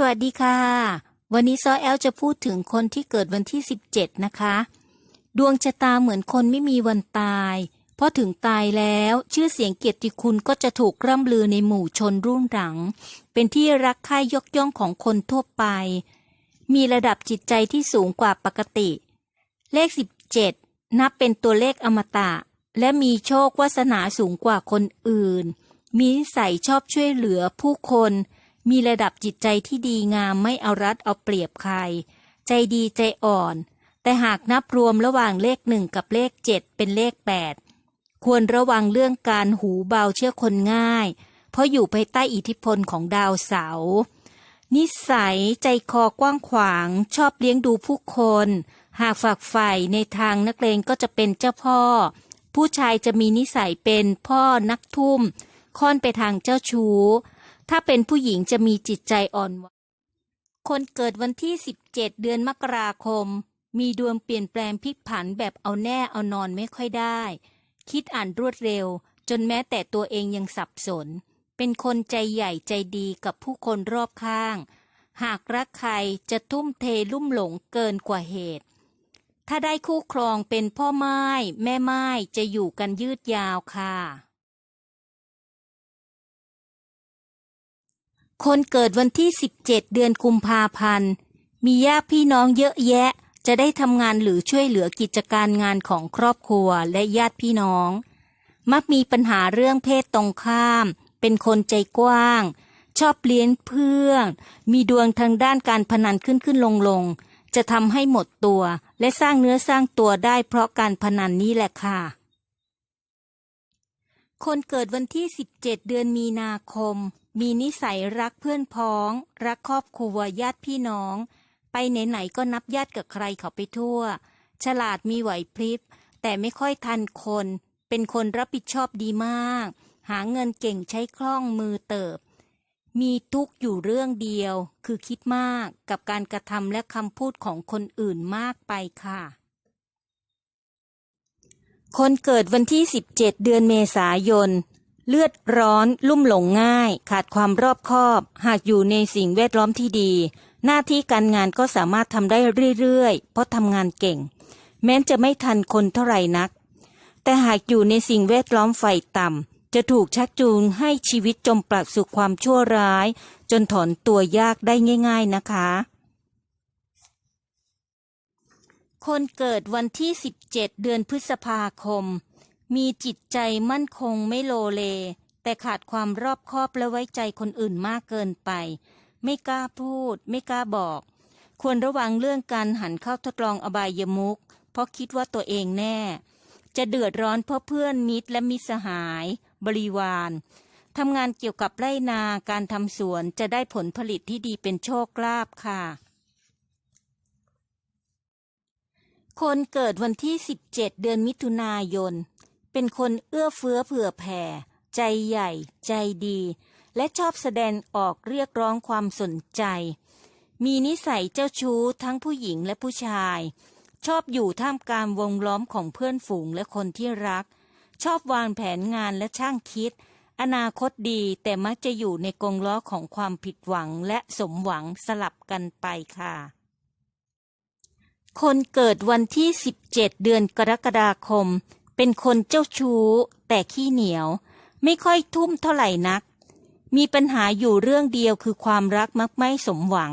สวัสดีค่ะ วันนี้ซอแอลจะพูดถึงคนที่เกิดวันที่ 17 นะคะ ดวงชะตาเหมือนคนไม่มีวันตายเพราะถึงตายแล้วชื่อเสียงเกียรติคุณก็จะถูกร่ำลือในหมู่ชนรุ่นหลัง เป็นที่รักใคร่ยกย่องของคนทั่วไป มีระดับจิตใจที่สูงกว่าปกติ เลข 17 นับเป็นตัวเลขอมตะ และมีโชควาสนาสูงกว่าคนอื่น มีนิสัยชอบช่วยเหลือผู้คน มีระดับจิตใจที่ดีงามไม่เอารัดเอาเปรียบใคร ใจดีใจอ่อน แต่หากนับรวมระหว่างเลขหนึ่งกับเลขเจ็ดเป็นเลขแปดควรระวังเรื่องการหูเบาเชื่อคนง่าย เพราะอยู่ภายใต้อิทธิพลของดาวเสาร์นิสัยใจคอกว้างขวางชอบเลี้ยงดูผู้คน หากฝักใฝ่ในทางนักเลงก็จะเป็นเจ้าพ่อ ผู้ชายจะมีนิสัยเป็นพ่อนักทุ่ม ค่อนไปทางเจ้าชู้ ถ้าเป็นผู้หญิงจะมีจิตใจอ่อนหวคนเกิดวันที่ 17 เดือนมกราคม มีดวงเปลี่ยนแปลงพลิกผันแบบเอาแน่เอานอนไม่ค่อยได้ คิดอ่านรวดเร็ว จนแม้แต่ตัวเองยังสับสน เป็นคนใจใหญ่ใจดีกับผู้คนรอบข้าง หากรักใครจะทุ่มเทลุ่มหลงเกินกว่าเหตุ ถ้าได้คู่ครองเป็นพ่อไม้แม่ไม้จะอยู่กันยืดยาวค่ะ คนเกิดวันที่ 17 เดือนกุมภาพันธ์ มีญาติพี่น้องเยอะแยะ จะได้ทำงานหรือช่วยเหลือกิจการงานของครอบครัวและญาติพี่น้อง มักมีปัญหาเรื่องเพศตรงข้าม เป็นคนใจกว้าง ชอบเลี้ยงเพื่อน มีดวงทางด้านการพนันขึ้นขึ้นลงลง จะทำให้หมดตัว และสร้างเนื้อสร้างตัวได้เพราะการพนันนี้แหละค่ะ คนเกิดวันที่ 17 เดือนมีนาคม มีนิสัยรักเพื่อนพ้อง รักครอบครัวญาติพี่น้อง ไปไหนๆก็นับญาติกับใครเขาไปทั่ว ฉลาดมีไหวพริบ แต่ไม่ค่อยทันคน เป็นคนรับผิดชอบดีมาก หาเงินเก่งใช้คล่องมือเติบ มีทุกข์อยู่เรื่องเดียว คือคิดมากกับการกระทำและคำพูดของคนอื่นมากไปค่ะ คนเกิดวันที่ 17 เดือนเมษายน เลือดร้อน ลุ่มหลงง่าย ขาดความรอบคอบ หากอยู่ในสิ่งแวดล้อมที่ดี หน้าที่การงานก็สามารถทำได้เรื่อยๆ เพราะทำงานเก่ง แม้จะไม่ทันคนเท่าไหร่นัก แต่หากอยู่ในสิ่งแวดล้อมไฟต่ำ จะถูกชักจูงให้ชีวิตจมปลักสู่ความชั่วร้าย จนถอนตัวยากได้ง่าย ๆนะคะ คนเกิดวันที่ 17 เดือนพฤษภาคม มีจิตใจมั่นคงไม่โลเล แต่ขาดความรอบคอบและไว้ใจคนอื่นมากเกินไป ไม่กล้าพูด ไม่กล้าบอก ควรระวังเรื่องการหันเข้าทดลองอบายมุขเพราะคิดว่าตัวเองแน่ จะเดือดร้อนเพราะเพื่อนมิตรและมิสหาย บริวารทำงานเกี่ยวกับไร่นาการทำสวนจะได้ผลผลิตที่ดีเป็นโชคลาภค่ะ คนเกิดวันที่ 17 เดือนมิถุนายน เป็นคนเอื้อเฟื้อเผื่อแผ่ ใจใหญ่ ใจดี และชอบแสดงออกเรียกร้องความสนใจ มีนิสัยเจ้าชู้ทั้งผู้หญิงและผู้ชาย ชอบอยู่ท่ามกลางวงล้อมของเพื่อนฝูงและคนที่รัก ชอบวางแผนงานและช่างคิด อนาคตดีแต่มักจะอยู่ในกรงล้อของความผิดหวังและสมหวังสลับกันไปค่ะ คนเกิดวันที่ 17 เดือนกรกฎาคม เป็นคนเจ้าชู้ แต่ขี้เหนียว ไม่ค่อยทุ่มเท่าไหร่นัก มีปัญหาอยู่เรื่องเดียวคือความรักมักไม่สมหวัง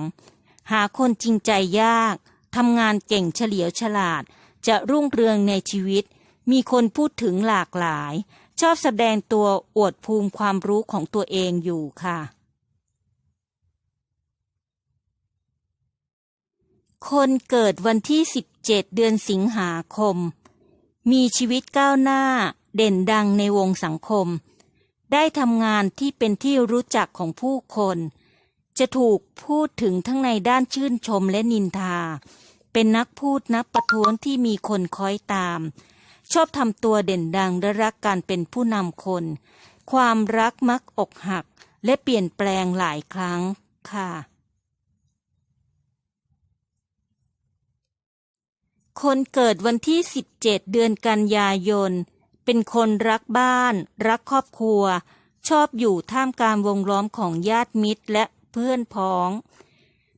หาคนจริงใจยากทำงานเก่งเฉลียวฉลาด จะรุ่งเรืองในชีวิต มีคนพูดถึงหลากหลาย ชอบแสดงตัวอวดภูมิความรู้ของตัวเองอยู่ค่ะ คนเกิดวันที่ 17 เดือนสิงหาคม มีชีวิตก้าวหน้าเด่นดังในวงสังคม ได้ทำงานที่เป็นที่รู้จักของผู้คน จะถูกพูดถึงทั้งในด้านชื่นชมและนินทา เป็นนักพูดนักประท้วงที่มีคนคอยตาม ชอบทำตัวเด่นดังและรักการเป็นผู้นำคน ความรักมักอกหักและเปลี่ยนแปลงหลายครั้งค่ะ คนเกิดวันที่ 17 เดือนกันยายน เป็นคนรักบ้าน รักครอบครัว ชอบอยู่ท่ามกลางวงล้อมของญาติมิตรและเพื่อนพ้อง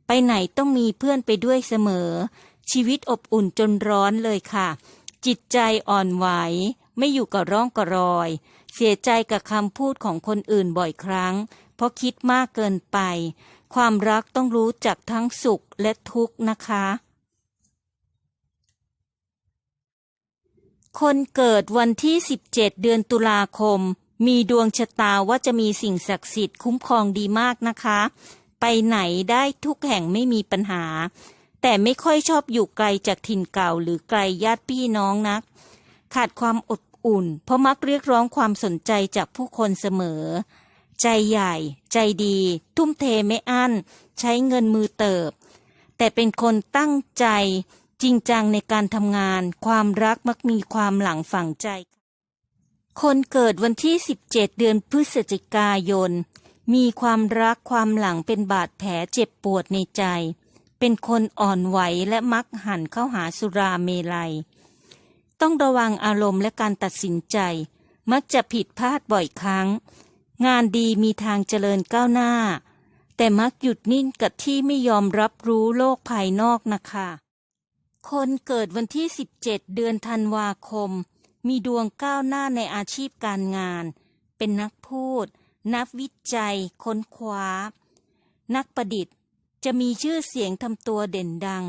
ไปไหนต้องมีเพื่อนไปด้วยเสมอ ชีวิตอบอุ่นจนร้อนเลยค่ะ จิตใจอ่อนไหว ไม่อยู่กับร่องกับรอย เสียใจกับคำพูดของคนอื่นบ่อยครั้ง เพราะคิดมากเกินไป ความรักต้องรู้จักทั้งสุขและทุกข์นะคะ คนเกิดวันที่ 17 เดือนตุลาคม มีดวงชะตาว่าจะมีสิ่งศักดิ์สิทธิ์คุ้มครองดีมากนะคะ ไปไหนได้ทุกแห่งไม่มีปัญหา แต่ไม่ค่อยชอบอยู่ไกลจากถิ่นเก่าหรือไกลญาติพี่น้องนัก ขาดความอบอุ่น เพราะมักเรียกร้องความสนใจจากผู้คนเสมอ ใจใหญ่ ใจดี ทุ่มเทไม่อั้น ใช้เงินมือเติบ แต่เป็นคนตั้งใจ จริงจังในการทำงาน ความรักมักมีความหลังฝังใจ คนเกิดวันที่ 17 เดือนพฤศจิกายน มีความรักความหลังเป็นบาดแผลเจ็บปวดในใจ เป็นคนอ่อนไหวและมักหันเข้าหาสุราเมลัย ต้องระวังอารมณ์และการตัดสินใจ มักจะผิดพลาดบ่อยครั้ง งานดีมีทางเจริญก้าวหน้า แต่มักหยุดนิ่งกับที่ไม่ยอมรับรู้โลกภายนอกนะคะ คนเกิดวันที่ 17 เดือนธันวาคม มีดวงก้าวหน้าในอาชีพการงาน เป็นนักพูด นักวิจัย ค้นคว้า นักประดิษฐ์ จะมีชื่อเสียงทำตัวเด่นดัง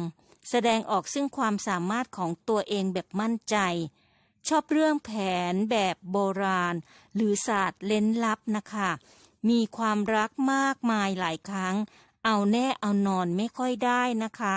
แสดงออกซึ่งความสามารถของตัวเองแบบมั่นใจ ชอบเรื่องแผนแบบโบราณ หรือศาสตร์เล้นลับนะคะ มีความรักมากมายหลายครั้ง เอาแน่เอานอนไม่ค่อยได้นะคะ